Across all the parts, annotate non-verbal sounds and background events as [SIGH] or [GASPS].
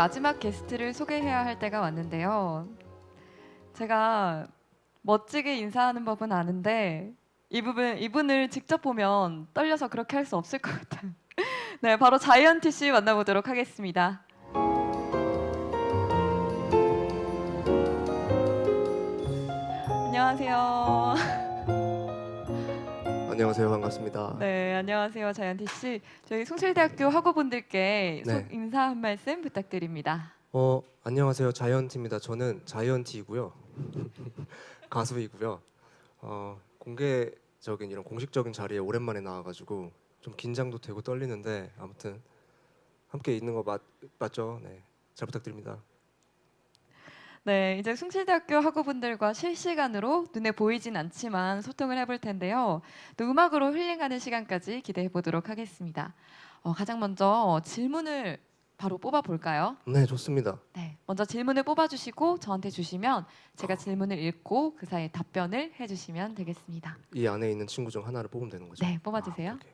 마지막 게스트를 소개해야 할 때가 왔는데요. 제가 멋지게 인사하는 법은 아는데 이 부분 이분을 직접 보면 떨려서 그렇게 할 수 없을 것 같아요. [LAUGHS] 네, 바로 자이언티 씨 만나보도록 하겠습니다. 안녕하세요. 안녕하세요 반갑습니다. 네, 안녕하세요, 자이언티 씨. 저희 숭실대학교 학우분들께 네. 속 인사 한 말씀 부탁드립니다. 어 안녕하세요 자이언티입니다. 저는 자이언티이고요 [LAUGHS] 가수이고요. 어 공개적인 이런 공식적인 자리에 오랜만에 나와 가지고 좀 긴장도 되고 떨리는데 아무튼 함께 있는 거 맞, 맞죠? 네. 잘 부탁드립니다. 네, 이제 숭실대학교 학우분들과 실시간으로 눈에 보이진 않지만 소통을 해볼 텐데요. 또 음악으로 힐링하는 시간까지 기대해 보도록 하겠습니다. 어, 가장 먼저 질문을 바로 뽑아 볼까요? 네 좋습니다. 네, 먼저 질문을 뽑아주시고 저한테 주시면 제가 질문을 읽고 그 사이에 답변을 해주시면 되겠습니다. 이 안에 있는 친구 중 하나를 뽑으면 되는 거죠? 네, 뽑아주세요. 아, 오케이.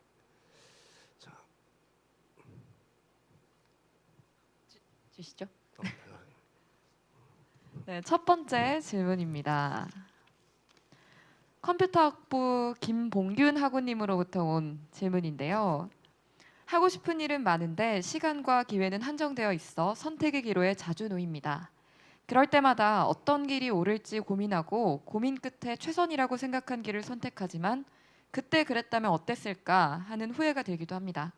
자, 주시죠. 어, 네, 첫 번째 질문입니다. 컴퓨터 학부 김봉균 학우님으로부터 온 질문인데요. 하고 싶은 일은 많은데 시간과 기회는 한정되어 있어 선택의 기로에 자주 놓입니다. 그럴 때마다 어떤 길이 옳을지 고민하고 고민 끝에 최선이라고 생각한 길을 선택하지만 그때 그랬다면 어땠을까 하는 후회가 들기도 합니다.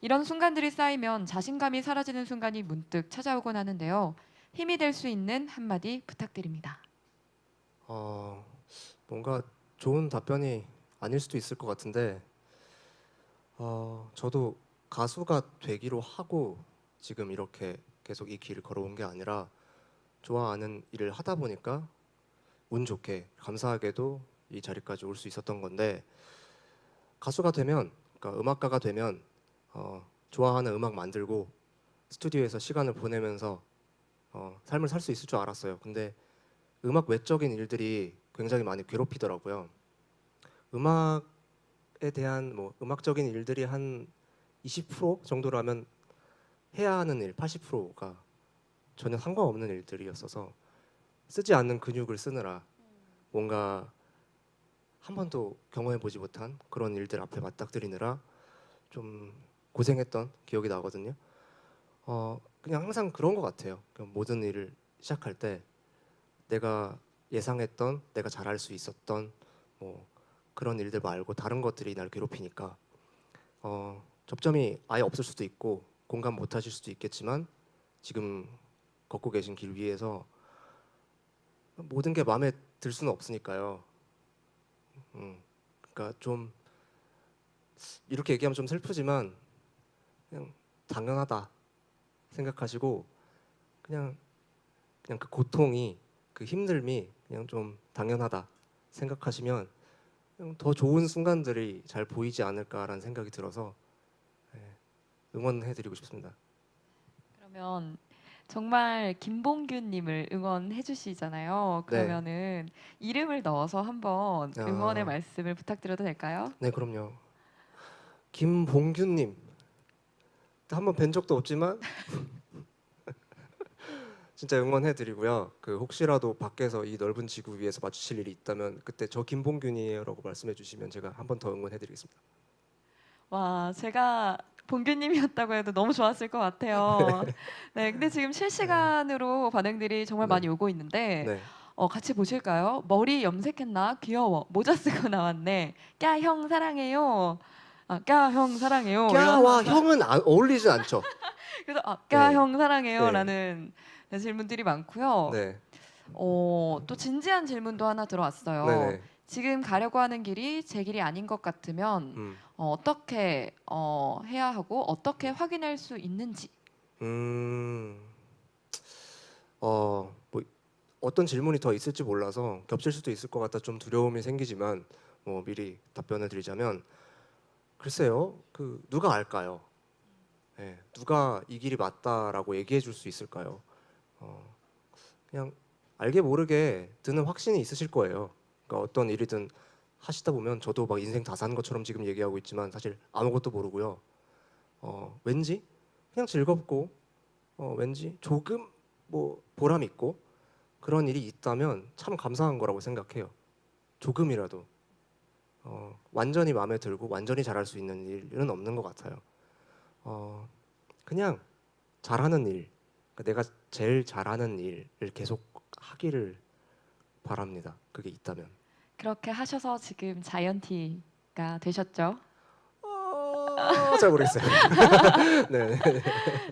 이런 순간들이 쌓이면 자신감이 사라지는 순간이 문득 찾아오곤 하는데요. 힘이 될 수 있는 한마디 부탁드립니다. 어 뭔가 좋은 답변이 아닐 수도 있을 것 같은데 어 저도 가수가 되기로 하고 지금 이렇게 계속 이 길을 걸어온 게 아니라 좋아하는 일을 하다 보니까 운 좋게 감사하게도 이 자리까지 올 수 있었던 건데 가수가 되면 그러니까 음악가가 되면 어 좋아하는 음악 만들고 스튜디오에서 시간을 보내면서 어 삶을 살 수 있을 줄 알았어요. 근데 음악 외적인 일들이 굉장히 많이 괴롭히더라고요. 음악에 대한 뭐 음악적인 일들이 한 20% 정도라면 해야 하는 일 80%가 전혀 상관없는 일들이었어서 쓰지 않는 근육을 쓰느라 뭔가 한 번도 경험해 보지 못한 그런 일들 앞에 맞닥뜨리느라 좀 고생했던 기억이 나거든요. 어 그냥 항상 그런 것 같아요. 모든 일을 시작할 때 내가 예상했던 내가 잘할 수 있었던 뭐 그런 일들 말고 다른 것들이 날 괴롭히니까 어, 접점이 아예 없을 수도 있고 공감 못 하실 수도 있겠지만 지금 걷고 계신 길 위에서 모든 게 마음에 들 수는 없으니까요. 음, 그러니까 좀 이렇게 얘기하면 좀 슬프지만 그냥 당연하다 생각하시고 그냥 그냥 그 고통이 그 힘듦이 그냥 좀 당연하다 생각하시면 그냥 더 좋은 순간들이 잘 보이지 않을까라는 생각이 들어서 예, 응원해드리고 싶습니다. 그러면 정말 김봉균님을 응원해 주시잖아요. 네. 그러면은 이름을 넣어서 한번 아. 응원의 말씀을 부탁드려도 될까요? 네, 그럼요. 김봉균님 한번 뵌 적도 없지만 [LAUGHS] 진짜 응원해드리고요. 그 혹시라도 밖에서 이 넓은 지구 위에서 마주칠 일이 있다면 그때 저 김봉균이에요라고 말씀해주시면 제가 한 번 더 응원해드리겠습니다. 와, 제가 봉균님이었다고 해도 너무 좋았을 것 같아요. [LAUGHS] 네, 근데 지금 실시간으로 반응들이 정말 네. 많이 오고 있는데 네. 어, 같이 보실까요? 머리 염색했나? 귀여워. 모자 쓰고 나왔네. 까 형 사랑해요. 아, 까형 사랑해요. 꺄와 [LAUGHS] 형은 안, 어울리진 않죠. 그래서 아, 까 네. 형 사랑해요라는 네, 질문들이 많고요. 네. 어, 또 진지한 질문도 하나 들어왔어요. 네네. 지금 가려고 하는 길이 제 길이 아닌 것 같으면 음. 어, 어떻게 어, 해야 하고 어떻게 확인할 수 있는지. 음. 어, 뭐 어떤 질문이 더 있을지 몰라서 겹칠 수도 있을 것 같아 좀 두려움이 생기지만 뭐 미리 답변을 드리자면 글쎄요. 그 누가 알까요? 예, 누가 이 길이 맞다라고 얘기해 줄 수 있을까요? 어, 그냥 알게 모르게 드는 확신이 있으실 거예요. 그러니까 어떤 일이든 하시다 보면 저도 막 인생 다 산 것처럼 지금 얘기하고 있지만 사실 아무것도 모르고요. 어, 왠지 그냥 즐겁고 어, 왠지 조금 뭐 보람 있고 그런 일이 있다면 참 감사한 거라고 생각해요. 조금이라도 어, 완전히 마음에 들고 완전히 잘할 수 있는 일은 없는 것 같아요. 어, 그냥 잘하는 일, 그러니까 내가 제일 잘하는 일을 계속 하기를 바랍니다. 그게 있다면. 그렇게 하셔서 지금 자이언티가 되셨죠? 어, 잘 모르겠어요. [LAUGHS] 네.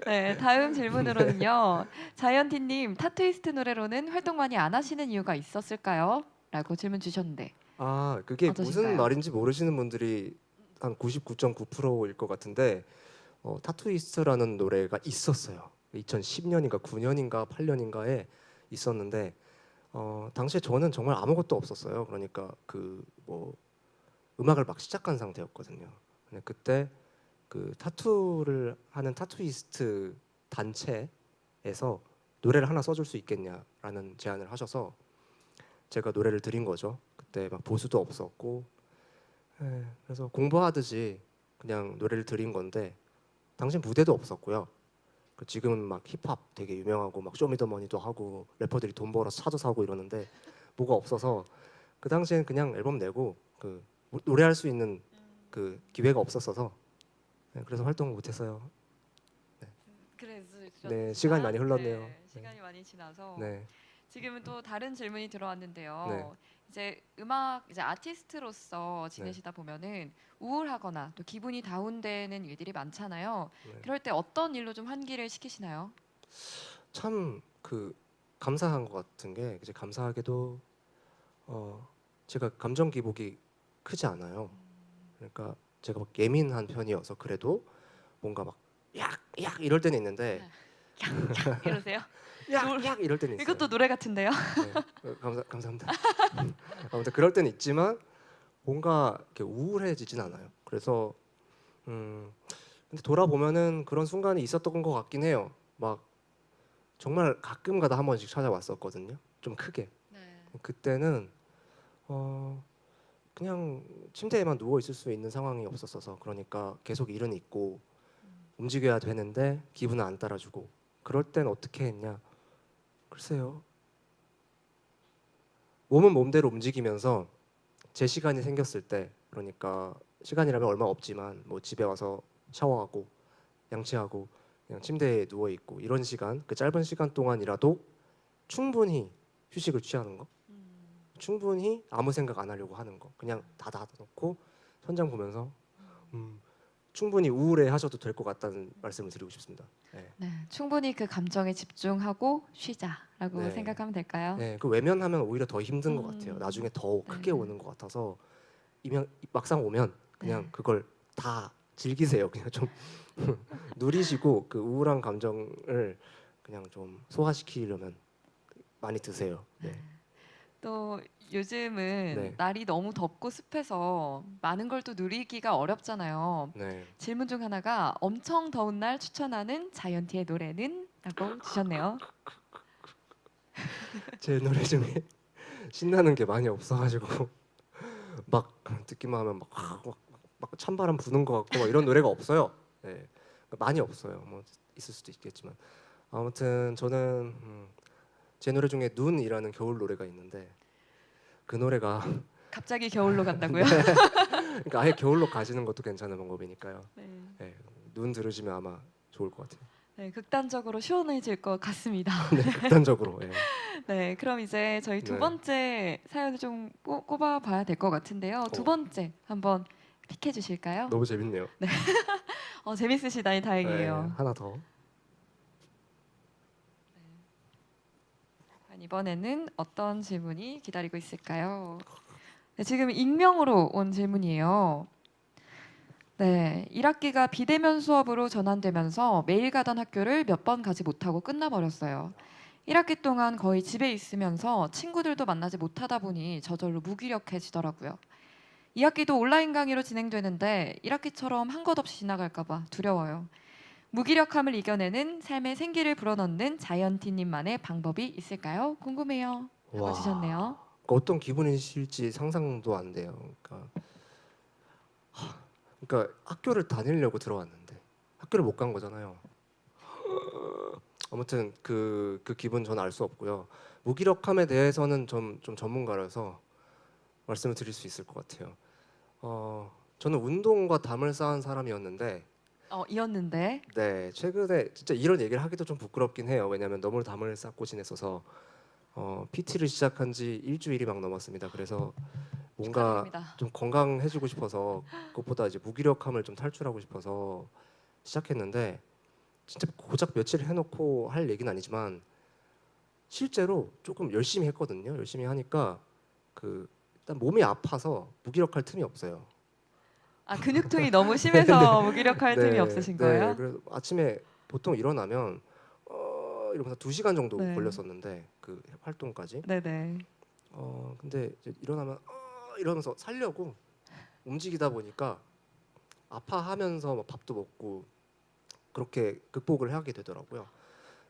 네, 다음 질문으로는요. 자이언티님 타투이스트 노래로는 활동 많이 안 하시는 이유가 있었을까요? 라고 질문 주셨는데 아 그게 어떠신가요? 무슨 말인지 모르시는 분들이 한 99.9%일 것 같은데 어, 타투이스트라는 노래가 있었어요. 2010년인가 9년인가 8년인가에 있었는데 어, 당시에 저는 정말 아무것도 없었어요. 그러니까 그 뭐 음악을 막 시작한 상태였거든요. 근데 그때 그 타투를 하는 타투이스트 단체에서 노래를 하나 써줄 수 있겠냐라는 제안을 하셔서 제가 노래를 드린 거죠. 그때 막 보수도 없었고, 예, 그래서 공부하듯이 그냥 노래를 드린 건데 당시 무대도 없었고요. 그 지금은 막 힙합 되게 유명하고 막 쇼미더머니도 하고 래퍼들이 돈 벌어서 차도 사고 이러는데 뭐가 없어서 그 당시엔 그냥 앨범 내고 그 모- 노래할 수 있는 그 기회가 없었어서 네, 그래서 활동을 못했어요. 그래서 네, 시간이 많이 흘렀네요. 네. 시간이 많이 지나서 네, 지금은 또 다른 질문이 들어왔는데요. 네. 이제 음악 이제 아티스트로서 지내시다 보면은 우울하거나 또 기분이 다운되는 일들이 많잖아요. 네. 그럴 때 어떤 일로 좀 환기를 시키시나요? 참 그 감사한 것 같은 게 이제 감사하게도 어 제가 감정 기복이 크지 않아요. 그러니까 제가 막 예민한 편이어서 그래도 뭔가 막 약 약 이럴 때는 있는데 이러세요? [LAUGHS] 약 약 이럴 때는 있어요. 이것도 노래 같은데요. 네. 어, 감사 감사합니다. [LAUGHS] 아무튼 그럴 때는 있지만 뭔가 이렇게 우울해지진 않아요. 그래서 음 근데 돌아보면은 그런 순간이 있었던 것 같긴 해요. 막 정말 가끔가다 한 번씩 찾아왔었거든요. 좀 크게. 네. 그때는 어 그냥 침대에만 누워 있을 수 있는 상황이 없었어서 그러니까 계속 일은 있고 움직여야 되는데 기분은 안 따라주고 그럴 땐 어떻게 했냐 글쎄요. 몸은 몸대로 움직이면서 제 시간이 생겼을 때 그러니까 시간이라면 얼마 없지만 뭐 집에 와서 샤워하고 양치하고 그냥 침대에 누워 있고 이런 시간 그 짧은 시간 동안이라도 충분히 휴식을 취하는 거? 충분히 아무 생각 안 하려고 하는 거? 그냥 다 닫아놓고 천장 보면서 음, 충분히 우울해 하셔도 될 것 같다는 말씀을 드리고 싶습니다. 네. 네, 충분히 그 감정에 집중하고 쉬자라고 네. 생각하면 될까요? 네, 그 외면하면 오히려 더 힘든 것 음. 같아요. 나중에 더 크게 네. 오는 것 같아서 이면 막상 오면 그냥 네. 그걸 다 즐기세요. 그냥 좀 [LAUGHS] 누리시고 그 우울한 감정을 그냥 좀 소화시키려면 많이 드세요. 네. 또 요즘은 네. 날이 너무 덥고 습해서 많은 걸 또 누리기가 어렵잖아요. 네. 질문 중 하나가 엄청 더운 날 추천하는 자이언티의 노래는? 라고 주셨네요. [LAUGHS] 제 노래 중에 [LAUGHS] 신나는 게 많이 없어가지고 [LAUGHS] 막 듣기만 하면 막, 막, 막 찬바람 부는 것 같고 막 이런 노래가 없어요. 네. 많이 없어요. 뭐 있을 수도 있겠지만 아무튼 저는 음, 제 노래 중에 눈이라는 겨울 노래가 있는데 그 노래가 [LAUGHS] 갑자기 겨울로 간다고요? [LAUGHS] 그러니까 아예 겨울로 가시는 것도 괜찮은 방법이니까요. 네. 네. 눈 들으시면 아마 좋을 것 같아요. 네, 극단적으로 시원해질 것 같습니다. [LAUGHS] 네, 극단적으로. 예. 네, 그럼 이제 저희 두 네. 번째 사연을 좀 꼽- 꼽아봐야 될 것 같은데요. 두 어. 번째 한번 픽해 주실까요? 너무 재밌네요. 어, 재밌으시다니 다행이에요. 네, 하나 더. 과연 이번에는 어떤 질문이 기다리고 있을까요? 네, 지금 익명으로 온 질문이에요. 네, 1학기가 비대면 수업으로 전환되면서 매일 가던 학교를 몇 번 가지 못하고 끝나버렸어요. 1학기 동안 거의 집에 있으면서 친구들도 만나지 못하다 보니 저절로 무기력해지더라고요. 2학기도 온라인 강의로 진행되는데 1학기처럼 한 것 없이 지나갈까봐 두려워요. 무기력함을 이겨내는 삶의 생기를 불어넣는 자이언티님만의 방법이 있을까요? 궁금해요. 와. 주셨네요. 그러니까 어떤 기분이실지 상상도 안 돼요. 그러니까, 하, 그러니까 학교를 다니려고 들어왔는데 학교를 못 간 거잖아요. 아무튼 그, 그 기분 저는 알 수 없고요. 무기력함에 대해서는 좀, 좀 전문가라서 말씀을 드릴 수 있을 것 같아요. 어, 저는 운동과 담을 쌓은 사람이었는데 어, 이었는데 네 최근에 진짜 이런 얘기를 하기도 좀 부끄럽긴 해요. 왜냐하면 너무 담을 쌓고 지냈어서 어, PT를 시작한 지 일주일이 막 넘었습니다. 그래서 뭔가 축하드립니다. 좀 건강해지고 싶어서 그것보다 이제 무기력함을 좀 탈출하고 싶어서 시작했는데 진짜 고작 며칠 해놓고 할 얘기는 아니지만 실제로 조금 열심히 했거든요. 열심히 하니까 그 일단 몸이 아파서 무기력할 틈이 없어요. 아 근육통이 너무 심해서 [LAUGHS] 무기력할 틈이 없으신 거예요? 네, 그래서 아침에 보통 일어나면 어, 이러면서 두 시간 정도 네. 걸렸었는데 그 활동까지. 네네. 어 근데 이제 일어나면 어, 이러면서 살려고 움직이다 보니까 아파하면서 뭐 밥도 먹고 그렇게 극복을 하게 되더라고요.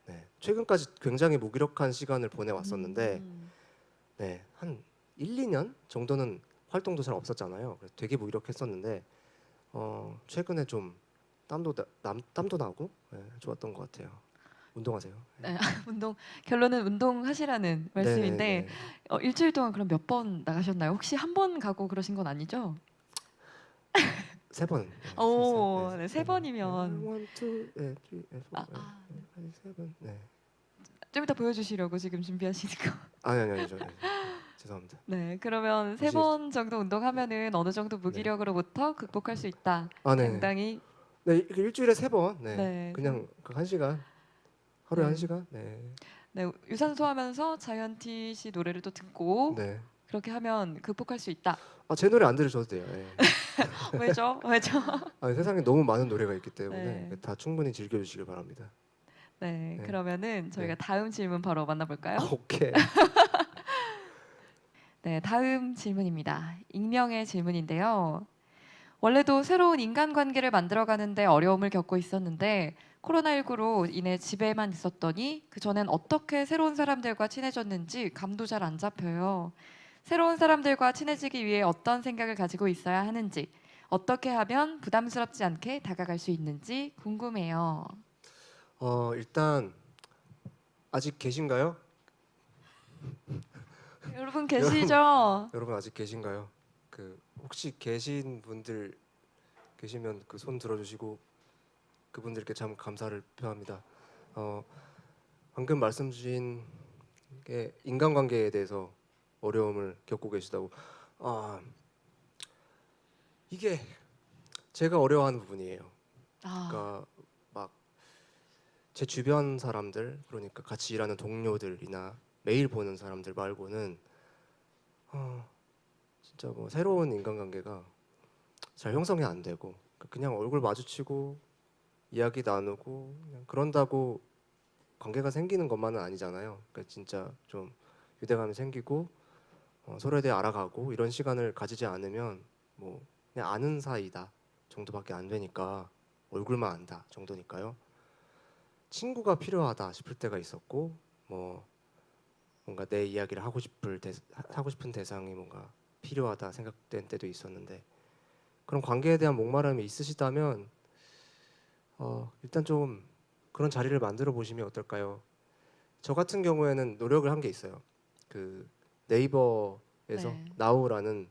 네, 최근까지 굉장히 무기력한 시간을 보내왔었는데 음. 네, 한 1, 2년 정도는 활동도 잘 없었잖아요. 그래서 되게 무기력했었는데 어, 최근에 좀 땀도 나, 남, 땀도 나고 네, 좋았던 것 같아요. 운동하세요. 네, [LAUGHS] 운동 결론은 운동하시라는 말씀인데 네네네. 어, 일주일 동안 그럼 몇 번 나가셨나요? 혹시 한 번 가고 그러신 건 아니죠? 세 번. 네, [LAUGHS] 오, 세- 네, 세 번. 번이면. 네, one, two, 네, three, 네, four, 아, 네, 아, 네, 한세 번. 네. 좀 이따 보여주시려고 지금 준비하시는 거. 아니 아니 아니죠. 네, 네. 죄송합니다. 네, 그러면 세 혹시- 번 정도 운동하면은 어느 정도 무기력으로부터 극복할 수 있다. 아 네. 상당히 네, 일- 일주일에 세 번. 네. 네. 그냥 그한 시간. 하루에 네. 한 시간. 네. 네, 유산소 하면서 자이언티 씨 노래를 또 듣고 네. 그렇게 하면 극복할 수 있다. 아, 제 노래 안 들으셔도 돼요. 네. [LAUGHS] 왜죠? 왜죠? [LAUGHS] 아, 세상에 너무 많은 노래가 있기 때문에 네. 다 충분히 즐겨 주시길 바랍니다. 네, 네. 그러면은 저희가 네. 다음 질문 바로 만나볼까요? 오케이. [LAUGHS] 네, 다음 질문입니다. 익명의 질문인데요. 원래도 새로운 인간관계를 만들어가는데 어려움을 겪고 있었는데 코로나19로 인해 집에만 있었더니 그 전엔 어떻게 새로운 사람들과 친해졌는지 감도 잘 안 잡혀요. 새로운 사람들과 친해지기 위해 어떤 생각을 가지고 있어야 하는지 어떻게 하면 부담스럽지 않게 다가갈 수 있는지 궁금해요. 어, 일단 아직 계신가요? 여러분 계시죠? 여러분 아직 계신가요? 그 혹시 계신 분들 계시면 그 손 들어주시고 그분들께 참 감사를 표합니다. 어, 방금 말씀 주신 게 인간관계에 대해서 어려움을 겪고 계시다고. 아 이게 제가 어려워하는 부분이에요. 아, 그러니까 막 제 주변 사람들 그러니까 같이 일하는 동료들이나 매일 보는 사람들 말고는 어, 진짜 뭐 새로운 인간관계가 잘 형성이 안 되고 그냥 얼굴 마주치고 이야기 나누고 그런다고 관계가 생기는 것만은 아니잖아요. 그러니까 진짜 좀 유대감이 생기고 어, 서로에 대해 알아가고 이런 시간을 가지지 않으면 뭐 그냥 아는 사이다 정도밖에 안 되니까 얼굴만 안다 정도니까요. 친구가 필요하다 싶을 때가 있었고 뭐 뭔가 내 이야기를 하고 싶을 대, 하고 싶은 대상이 뭔가 필요하다 생각된 때도 있었는데 그런 관계에 대한 목마름이 있으시다면 어, 일단 좀 그런 자리를 만들어 보시면 어떨까요? 저 같은 경우에는 노력을 한 게 있어요. 그 네이버에서 네. 나우라는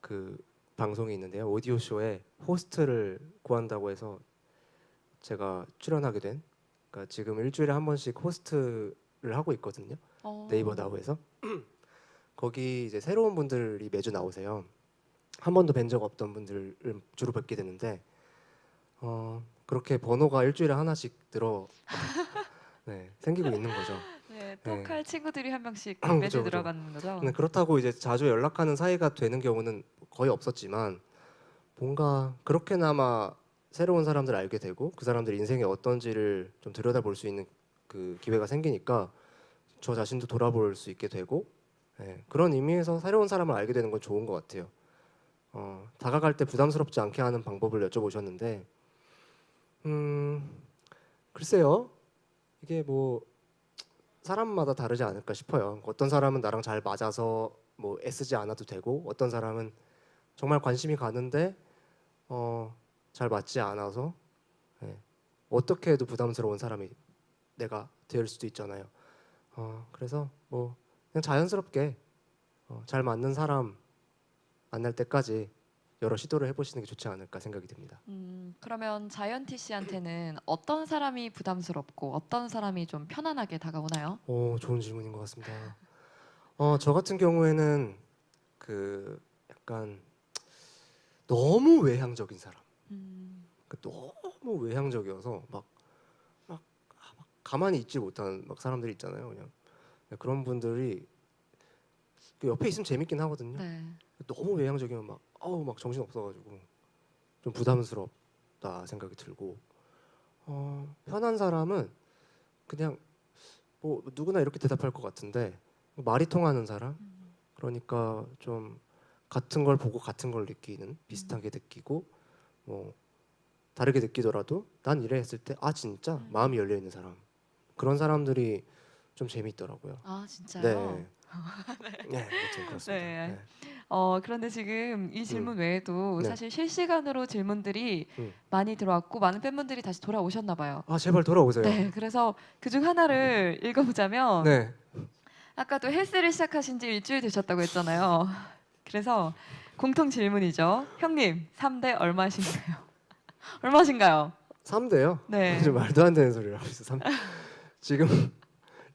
그 방송이 있는데요. 오디오 쇼에 호스트를 구한다고 해서 제가 출연하게 된. 그러니까 지금 일주일에 한 번씩 호스트를 하고 있거든요. 어, 네이버 나우에서 거기 이제 새로운 분들이 매주 나오세요. 한 번도 뵌 적 없던 분들을 주로 뵙게 되는데 어, 그렇게 번호가 일주일에 하나씩 들어 네, 생기고 있는 거죠. 네, 네. 톡할 친구들이 한 명씩 매주 그죠. 들어가는 거죠. 근데 그렇다고 이제 자주 연락하는 사이가 되는 경우는 거의 없었지만 뭔가 그렇게나마 새로운 사람들 을 알게 되고 그 사람들 인생이 어떤지를 좀 들여다볼 수 있는 그 기회가 생기니까 저 자신도 돌아볼 수 있게 되고 예, 그런 의미에서 새로운 사람을 알게 되는 건 좋은 것 같아요. 어, 다가갈 때 부담스럽지 않게 하는 방법을 여쭤보셨는데 음 글쎄요 이게 뭐 사람마다 다르지 않을까 싶어요. 어떤 사람은 나랑 잘 맞아서 뭐 애쓰지 않아도 되고 어떤 사람은 정말 관심이 가는데 어, 잘 맞지 않아서 예, 어떻게 해도 부담스러운 사람이 내가 될 수도 있잖아요. 어, 그래서 뭐 그냥 자연스럽게 어, 잘 맞는 사람 만날 때까지 여러 시도를 해보시는 게 좋지 않을까 생각이 듭니다. 음, 그러면 자이언티 씨한테는 어떤 사람이 부담스럽고 어떤 사람이 좀 편안하게 다가오나요? 오, 좋은 질문인 것 같습니다. 어, 저 같은 경우에는 그 약간 너무 외향적인 사람. 음, 그 너무 외향적이어서 막, 가만히 있지 못하는 막 사람들이 있잖아요. 그냥 네, 그런 분들이 그 옆에 있으면 재밌긴 하거든요. 네. 너무 외향적이면 막 아우 막 정신 없어가지고 좀 부담스럽다 생각이 들고 어, 편한 사람은 그냥 뭐 누구나 이렇게 대답할 것 같은데 말이 통하는 사람 그러니까 좀 같은 걸 보고 같은 걸 느끼는 비슷하게 느끼고 뭐 다르게 느끼더라도 난 이래 했을 때 아 진짜 음. 마음이 열려 있는 사람 그런 사람들이 좀 재밌더라고요. 아 진짜요? 네. [LAUGHS] 네, 아무튼 그렇습니다. 네. 네. 어 그런데 지금 이 질문 외에도 네. 사실 실시간으로 질문들이 음. 많이 들어왔고 많은 팬분들이 다시 돌아오셨나 봐요. 아 제발 돌아오세요. 네, 그래서 그 중 하나를 읽어보자면 네. 아까도 헬스를 시작하신 지 일주일 되셨다고 했잖아요. 그래서 공통 질문이죠. 형님, 3대 얼마신가요? [LAUGHS] 얼마신가요? 3대요? 네. 좀 [LAUGHS] 말도 안 되는 소리를 하고 있어. 3... 지금 [LAUGHS]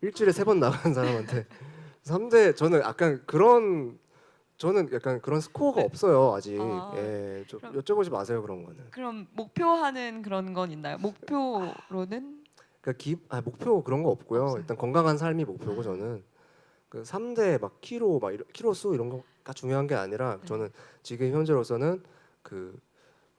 일주일에 세 번 나가는 사람한테 3대 저는 약간 그런 저는 약간 그런 스코어가 네. 없어요 아직. 아, 예, 좀 그럼- 여쭤보지 마세요 그런 거는. 그럼 목표하는 그런 건 있나요? 목표로는 그러니까 기, 아, 목표 그런 거 없고요. 없어요. 일단 건강한 삶이 목표고 아. 저는 그 3대 막 키로 막 이런 키로 수 이런 거가 중요한 게 아니라 네. 저는 지금 현재로서는 그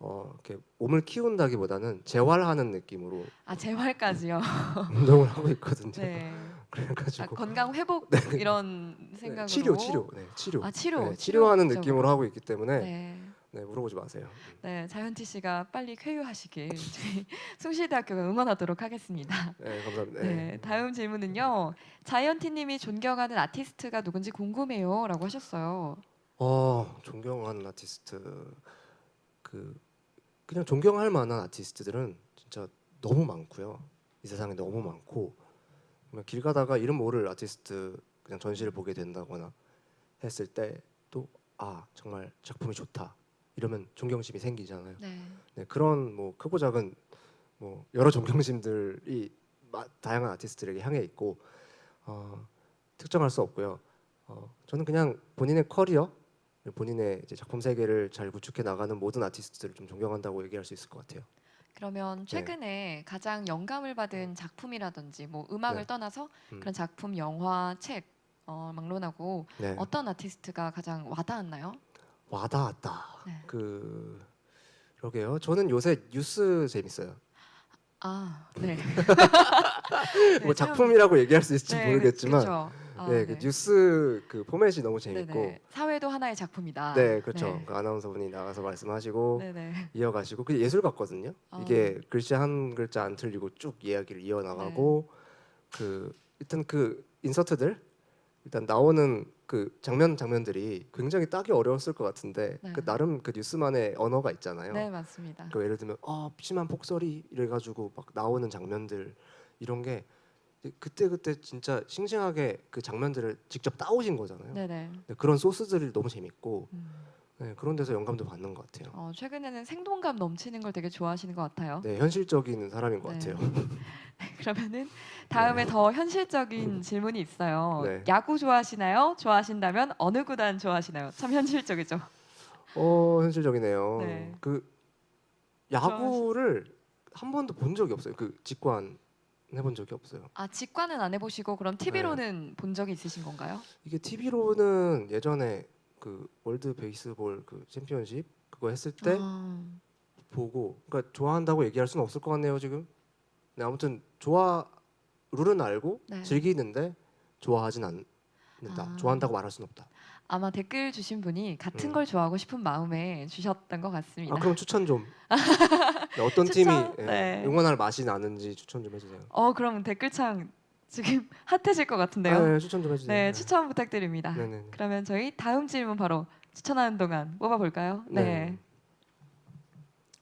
어, 이렇게 몸을 키운다기보다는 재활하는 느낌으로 아 재활까지요. [LAUGHS] 운동을 하고 있거든요. 네. 아, 그래가지고 건강 회복 이런 네, 생각으로 치료 치료 네 치료 아 치료 네, 치료하는 치료 느낌으로 하고 있기 때문에 네. 네, 물어보지 마세요. 네, 자현티 씨가 빨리 쾌유하시길 저희 [LAUGHS] 숭실대학교가 응원하도록 하겠습니다. 네 감사합니다. 네, 네. 다음 질문은요. 자이언티님이 존경하는 아티스트가 누군지 궁금해요라고 하셨어요. 어 존경하는 아티스트 그 그냥 존경할 만한 아티스트들은 진짜 너무 많고요. 이 세상에 너무 많고 그냥 길 가다가 이름 모를 아티스트 그냥 전시를 보게 된다거나 했을 때 또 아 정말 작품이 좋다 이러면 존경심이 생기잖아요. 네. 네, 그런 뭐 크고 작은 뭐 여러 존경심들이 마- 다양한 아티스트들에게 향해 있고 어, 특정할 수 없고요. 어, 저는 그냥 본인의 커리어, 본인의 작품 세계를 잘 구축해 나가는 모든 아티스트들을 좀 존경한다고 얘기할 수 있을 것 같아요. 그러면 최근에 가장 영감을 받은 작품이라든지 뭐 음악을 네. 떠나서 음. 그런 작품, 영화, 책 어, 막론하고 네, 어떤 아티스트가 가장 와닿았나요? 와닿았다. 네. 그 그러게요. 저는 요새 뉴스 재밌어요. 아, 네. [LAUGHS] 뭐 작품이라고 얘기할 수 있을지 네, 모르겠지만, 그쵸. 아, 네, 그 뉴스 그 포맷이 너무 재밌고, 네네. 사회도 하나의 작품이다. 네, 그렇죠. 네. 그 아나운서분이 나가서 말씀하시고 네네. 이어가시고 그 예술 같거든요. 아. 이게 글씨 한 글자 안 틀리고 쭉 이야기를 이어 나가고 네. 그 일단 그 인서트들 일단 나오는 그 장면 장면들이 굉장히 따기 어려웠을 것 같은데 네. 그 나름 그 뉴스만의 언어가 있잖아요. 네, 맞습니다. 그 예를 들면 어 심한 폭설이 이래가지고 막 나오는 장면들 이런 게 그때 그때 진짜 싱싱하게 그 장면들을 직접 따오신 거잖아요. 네네. 네, 그런 소스들이 너무 재밌고 음. 네, 그런 데서 영감도 받는 것 같아요. 어, 최근에는 생동감 넘치는 걸 되게 좋아하시는 것 같아요. 네, 현실적인 사람인 것 네. 같아요. [LAUGHS] 그러면은 다음에 더 현실적인 질문이 있어요. 네. 야구 좋아하시나요? 좋아하신다면 어느 구단 좋아하시나요? 참 현실적이죠. 어 현실적이네요. 네. 그 야구를 한 번도 본 적이 없어요. 그 직관 해본 적이 없어요. 아 직관은 안 해보시고 그럼 TV로는 본 적이 있으신 건가요? 이게 TV로는 예전에 그 월드 베이스볼 그 챔피언십 그거 했을 때 아, 보고 그러니까 좋아한다고 얘기할 수는 없을 것 같네요 지금. 네, 아무튼 좋아 룰은 알고 네. 즐기는데 좋아하진 않는다. 아. 좋아한다고 말할 수는 없다. 아마 댓글 주신 분이 같은 음. 걸 좋아하고 싶은 마음에 주셨던 것 같습니다. 아 그럼 추천 좀. [LAUGHS] 네, 어떤 추천? 팀이 예, 네. 응원할 맛이 나는지 추천 좀 해주세요. 어 그럼 댓글창 지금 [LAUGHS] 핫해질 것 같은데요. 아, 네, 추천 좀 해주세요. 네, 추천 부탁드립니다. 네네. 그러면 저희 다음 질문 바로 추천하는 동안 뽑아볼까요? 네.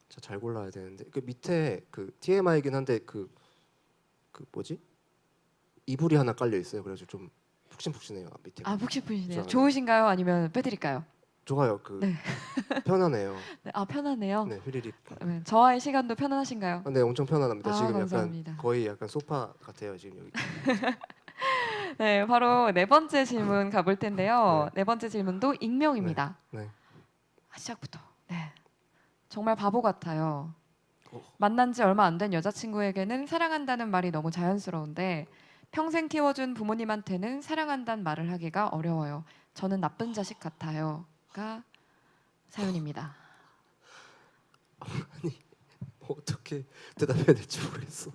자 잘 골라야 되는데 그 밑에 그 TMI이긴 한데 그 그 뭐지 이불이 하나 깔려 있어요. 그래서 좀 푹신푹신해요 밑에. 아 푹신푹신해요. 좋으신가요? 아니면 빼드릴까요? 좋아요. 그 네. [LAUGHS] 편안해요. 네, 아 편하네요. 네, 휘리릭. 네, 저와의 시간도 편안하신가요? 아, 네, 엄청 편안합니다. 아, 지금 감사합니다. 약간 거의 약간 소파 같아요. 지금 여기. [LAUGHS] 네, 바로 네 번째 질문 가볼 텐데요. 네, 번째 질문도 익명입니다. 네. 아, 시작부터. 네. 정말 바보 같아요. 어. 만난 지 얼마 안 된 여자친구에게는 사랑한다는 말이 너무 자연스러운데 평생 키워준 부모님한테는 사랑한다는 말을 하기가 어려워요. 저는 나쁜 자식 같아요. 가 사연입니다. 뭐 어떻게 대답해야 될지 모르겠어.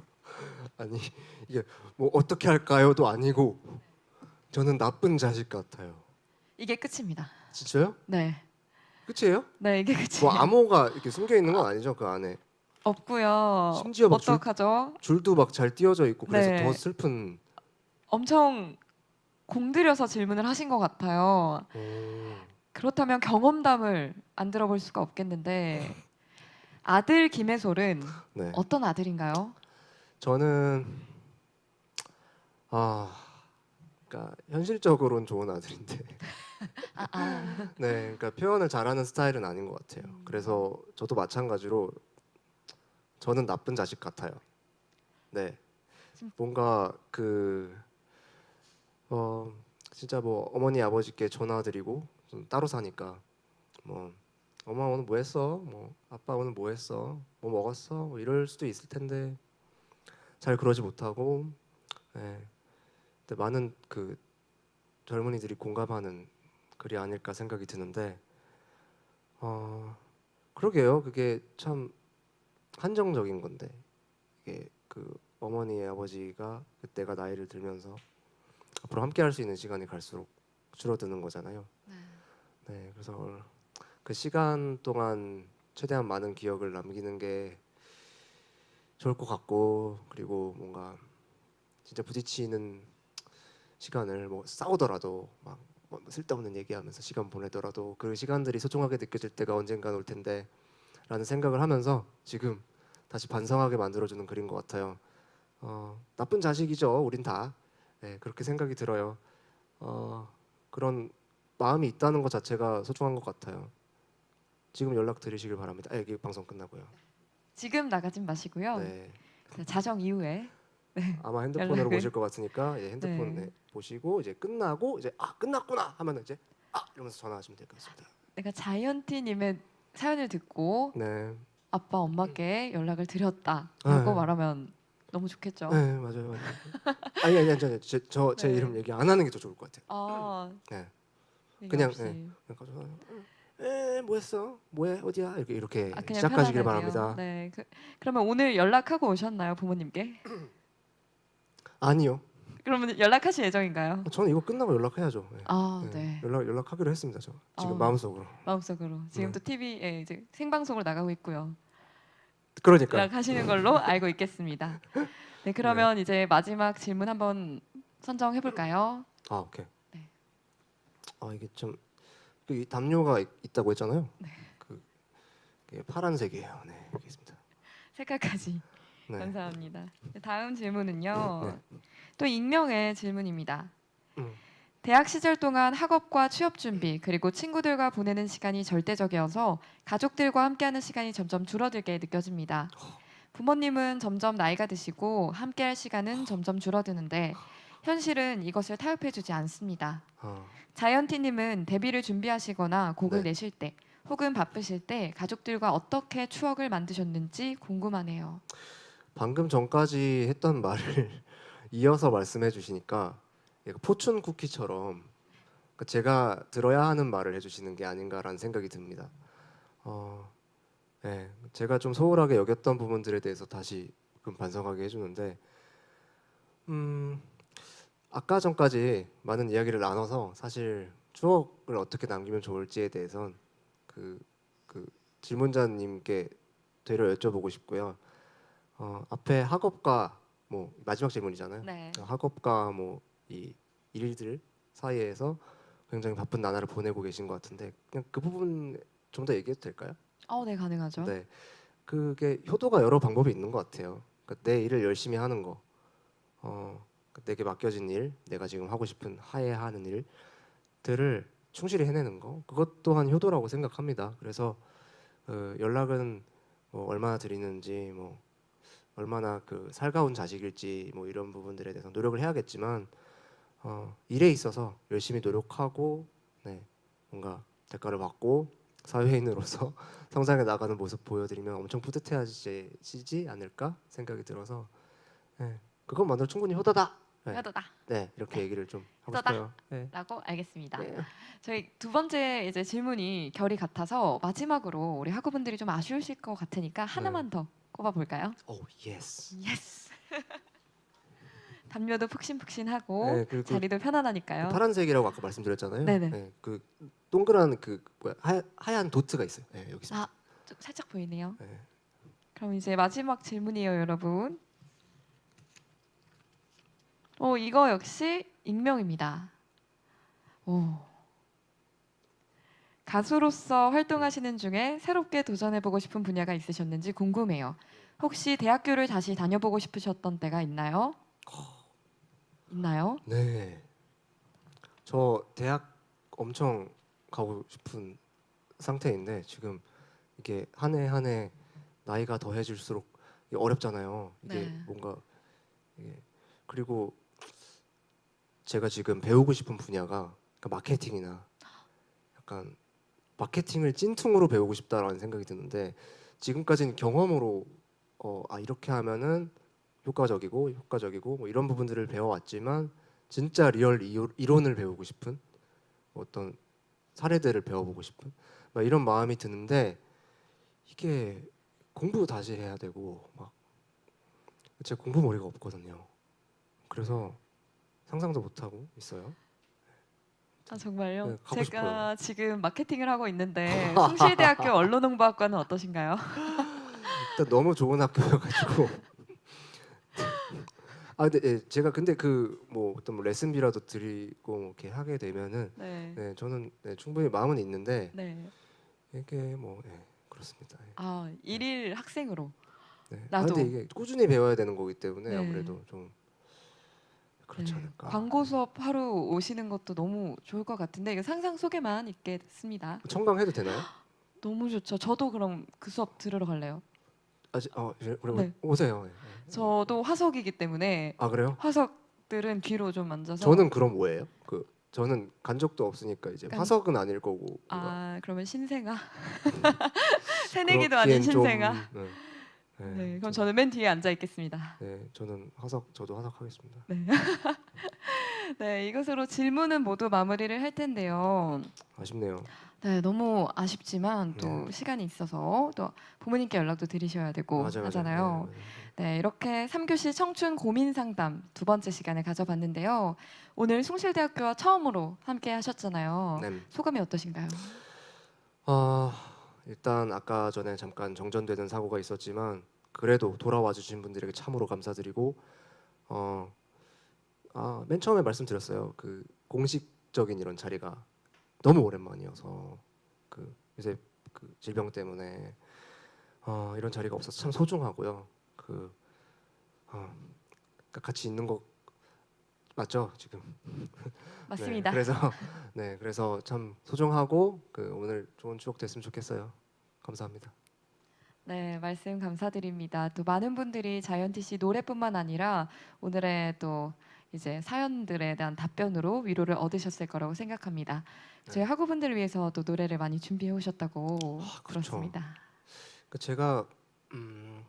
아니 이게 뭐 어떻게 할까요도 아니고 저는 나쁜 자식 같아요. 이게 끝입니다. 진짜요? 네, 끝이에요? 네 이게 끝이에요. 뭐 암호가 이렇게 숨겨 있는 건 아니죠 그 안에 없고요. 심지어 막 줄- 어떡하죠? 줄도 막 잘 띄어져 있고 그래서 네. 더 슬픈. 엄청 공들여서 질문을 하신 것 같아요. 오. 그렇다면 경험담을 안 들어볼 수가 없겠는데 아들 김혜솔은 네. 어떤 아들인가요? 저는 아, 그러니까 현실적으로는 좋은 아들인데, 아, 아. 네, 그러니까 표현을 잘하는 스타일은 아닌 것 같아요. 그래서 저도 마찬가지로 저는 나쁜 자식 같아요. 네, 뭔가 그 어, 진짜 뭐 어머니 아버지께 전화드리고 좀 따로 사니까 뭐 엄마 오늘 뭐 했어? 뭐 아빠 오늘 뭐 했어? 뭐 먹었어? 뭐 이럴 수도 있을 텐데 잘 그러지 못하고 예. 근데 많은 그 젊은이들이 공감하는 글이 아닐까 생각이 드는데 어 그러게요 그게 참 한정적인 건데 이게 그 어머니 아버지가 그때가 나이를 들면서 앞으로 함께 할 수 있는 시간이 갈수록 줄어드는 거잖아요. 네, 그래서 그 시간 동안 최대한 많은 기억을 남기는 게 좋을 것 같고 그리고 뭔가 진짜 부딪히는 시간을 뭐 싸우더라도 막뭐 쓸데없는 얘기하면서 시간 보내더라도 그 시간들이 소중하게 느껴질 때가 언젠가 올 텐데 라는 생각을 하면서 지금 다시 반성하게 만들어주는 글인 것 같아요. 어, 나쁜 자식이죠, 우린 다. 네, 그렇게 생각이 들어요. 어, 그런 마음이 있다는 것 자체가 소중한 것 같아요. 지금 연락 드리시길 바랍니다. 아, 여기 방송 끝나고요. 지금 나가진 마시고요. 네. 자정 이후에 아마 핸드폰으로 연락을- 보실 것 같으니까 예, 핸드폰 네. 네, 보시고 이제 끝나고 이제 아 끝났구나 하면 이제 아 이러면서 전화하시면 될 것 같습니다. 내가 자이언티님의 사연을 듣고 네, 아빠 엄마께 연락을 드렸다라고 네. 말하면 너무 좋겠죠. 네 맞아요, 맞아요. 아니 아니 아니 저제 저, 제 네. 이름 얘기 안 하는 게 더 좋을 것 같아요. 아, 네. 그냥, 없이. 네. 그러니까 저, 에, 뭐 했어? 뭐해? 어디야? 이렇게 이렇게 아, 그냥 시작하시길. 바랍니다. 네, 그, 그러면 오늘 연락하고 오셨나요 부모님께? 아니요, 그러면 연락하실 예정인가요? 저는 이거 끝나고 연락해야죠. 네. 아, 네, 네. 연락 연락하기로 했습니다. 저 지금 어. 마음속으로. 마음속으로 지금 네. 또 TV에 이제 생방송으로 나가고 있고요. 그러니까 연락하시는 걸로 [LAUGHS] 알고 있겠습니다. 네, 그러면 이제 마지막 질문 한번 선정해 볼까요? 아 오케이. 네. 아 이게 좀 그이 담요가 있, 있다고 했잖아요. 네. 그 이게 파란색이에요. 네, 여기 있습니다. 색깔까지 네. 감사합니다. 네, 다음 질문은요. 네. 또 익명의 질문입니다. 음. 대학 시절 동안 학업과 취업 준비 그리고 친구들과 보내는 시간이 절대적이어서 가족들과 함께하는 시간이 점점 줄어들게 느껴집니다. 부모님은 점점 나이가 드시고 함께할 시간은 점점 줄어드는데 현실은 이것을 타협해주지 않습니다. 아, 자이언티님은 데뷔를 준비하시거나 곡을 네. 내실 때 혹은 바쁘실 때 가족들과 어떻게 추억을 만드셨는지 궁금하네요. 방금 전까지 했던 말을 [LAUGHS] 이어서 말씀해 주시니까 약간 포춘 쿠키처럼 그 제가 들어야 하는 말을 해주시는 게 아닌가라는 생각이 듭니다. 어, 네, 제가 좀 소홀하게 여겼던 부분들에 대해서 다시 금 반성하게 해주는데, 음, 아까 전까지 많은 이야기를 나눠서 사실 추억을 어떻게 남기면 좋을지에 대해선 그, 그 질문자님께 되려 여쭤보고 싶고요. 어, 앞에 학업과 뭐 마지막 질문이잖아요. 네. 학업과 뭐 이 일들 사이에서 굉장히 바쁜 나날을 보내고 계신 것 같은데 그냥 그 부분 좀 더 얘기해도 될까요? 어, 네 가능하죠. 네, 그게 효도가 여러 방법이 있는 것 같아요. 그러니까 내 일을 열심히 하는 거, 어 내게 맡겨진 일, 내가 지금 하고 싶은 하야 하는 일들을 충실히 해내는 거 그것 또한 효도라고 생각합니다. 그래서 어, 연락은 뭐 얼마나 드리는지 뭐 얼마나 그 살가운 자식일지 뭐 이런 부분들에 대해서 노력을 해야겠지만 어, 일에 있어서 열심히 노력하고 네, 뭔가 대가를 받고 사회인으로서 [LAUGHS] 성장해 나가는 모습 보여드리면 엄청 뿌듯해하시지 않을까 생각이 들어서 네, 그것만으로 충분히 효도다. 네. 효도다. 네 이렇게 얘기를 좀 하고 효도다. 싶어요. 네. 라고 알겠습니다. 네. 저희 두 번째 이제 질문이 결이 같아서 마지막으로 우리 학우분들이 좀 아쉬우실 것 같으니까 하나만 더 꼽아 볼까요? 오 예스. 예스. [LAUGHS] 담요도 푹신푹신하고 네, 그리고 자리도 편안하니까요. 파란색이라고 아까 말씀드렸잖아요. 네네. 네, 그 동그란 그 뭐야 하얀, 하얀 도트가 있어요. 네, 여기 있습니다. 아, 좀 살짝 보이네요. 네. 그럼 이제 마지막 질문이에요, 여러분. 어, 이거 역시 익명입니다. 오. 가수로서 활동하시는 중에 새롭게 도전해보고 싶은 분야가 있으셨는지 궁금해요. 혹시 대학교를 다시 다녀보고 싶으셨던 때가 있나요? 있나요? 네. 저 대학 엄청 가고 싶은 상태인데 지금 이게 한 해 한 해 나이가 더해질수록 어렵잖아요. 이게 네. 뭔가 이게 그리고 제가 지금 배우고 싶은 분야가 그러니까 마케팅이나 약간 마케팅을 찐퉁으로 배우고 싶다라는 생각이 드는데 지금까지는 경험으로 어, 아 이렇게 하면은 효과적이고 효과적이고 뭐 이런 부분들을 배워왔지만 진짜 리얼 이론을 배우고 싶은 어떤 사례들을 배워보고 싶은 막 이런 마음이 드는데 이게 공부 다시 해야 되고 막 제가 공부 머리가 없거든요. 그래서 상상도 못 하고 있어요. 아 정말요? 네, 가고 제가 지금 마케팅을 하고 있는데 [LAUGHS] 숭실대학교 언론홍보학과는 어떠신가요? 일단 너무 좋은 학교여가지고. 아 근데 예, 제가 근데 그 뭐 어떤 뭐 레슨비라도 드리고 뭐 이렇게 하게 되면은 네. 네 저는 네, 충분히 마음은 있는데 네. 이게 뭐 예, 그렇습니다. 예. 아 일일 학생으로. 네. 나도. 아, 근데 이게 꾸준히 배워야 되는 거기 때문에 네. 아무래도 좀 그렇지 네. 않을까. 광고 수업 하러 오시는 것도 너무 좋을 것 같은데 이거 상상 속에만 있게 됐습니다. 청강해도 되나요? [GASPS] 너무 좋죠. 저도 그럼 그 수업 들으러 갈래요. 아직 어 예, 그럼 네. 오세요. 예, 예. 저도 화석이기 때문에 아 그래요? 화석들은 귀로 좀 만져서. 저는 그럼 뭐예요? 그 저는 간 적도 없으니까 이제 간- 화석은 아닐 거고. 아 그러면 신생아. 그러니까 [LAUGHS] 새내기도 아닌 그렇기엔 좀, 신생아. 네. 네, 네, 그럼 좀- 저는 맨 뒤에 앉아 있겠습니다. 네, 저는 화석 저도 화석하겠습니다. [LAUGHS] 네, 이것으로 질문은 모두 마무리를 할 텐데요. 아쉽네요. 네, 너무 아쉽지만 또 네. 시간이 있어서 또 부모님께 연락도 드리셔야 되고 맞아요, 맞아요. 하잖아요. 네, 네, 네, 이렇게 3교시 청춘 고민 상담 두 번째 시간을 가져봤는데요. 오늘 숭실대학교와 처음으로 함께 하셨잖아요. 네. 네. 소감이 어떠신가요? 아 일단 아까 전에 잠깐 정전되는 사고가 있었지만 그래도 돌아와 주신 분들에게 참으로 감사드리고 어, 어아 맨 처음에 말씀드렸어요. 그 공식적인 이런 자리가 너무 오랜만이어서 그 요새 그 질병 때문에 어, 이런 자리가 없어서 참 소중하고요. 그 어, 그러니까 같이 있는 거 맞죠 지금? [LAUGHS] 맞습니다. 네, 그래서 [LAUGHS] 네, 그래서 참 소중하고 그 오늘 좋은 추억 됐으면 좋겠어요. 감사합니다. 네, 말씀 감사드립니다. 또 많은 분들이 자이언티 씨 노래뿐만 아니라 오늘의 또 이제 사연들에 대한 답변으로 위로를 얻으셨을 거라고 생각합니다. 저희 네. 학우분들을 위해서 또 노래를 많이 준비해 오셨다고 아. 들었습니다. 그 제가 음,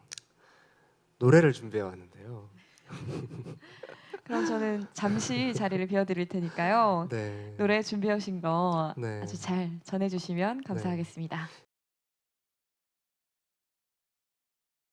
노래를 준비해 왔는데요. [LAUGHS] 그럼 저는 잠시 자리를 비워드릴 테니까요. 네. 노래 준비해 오신 거 네. 아주 잘 전해주시면 감사하겠습니다.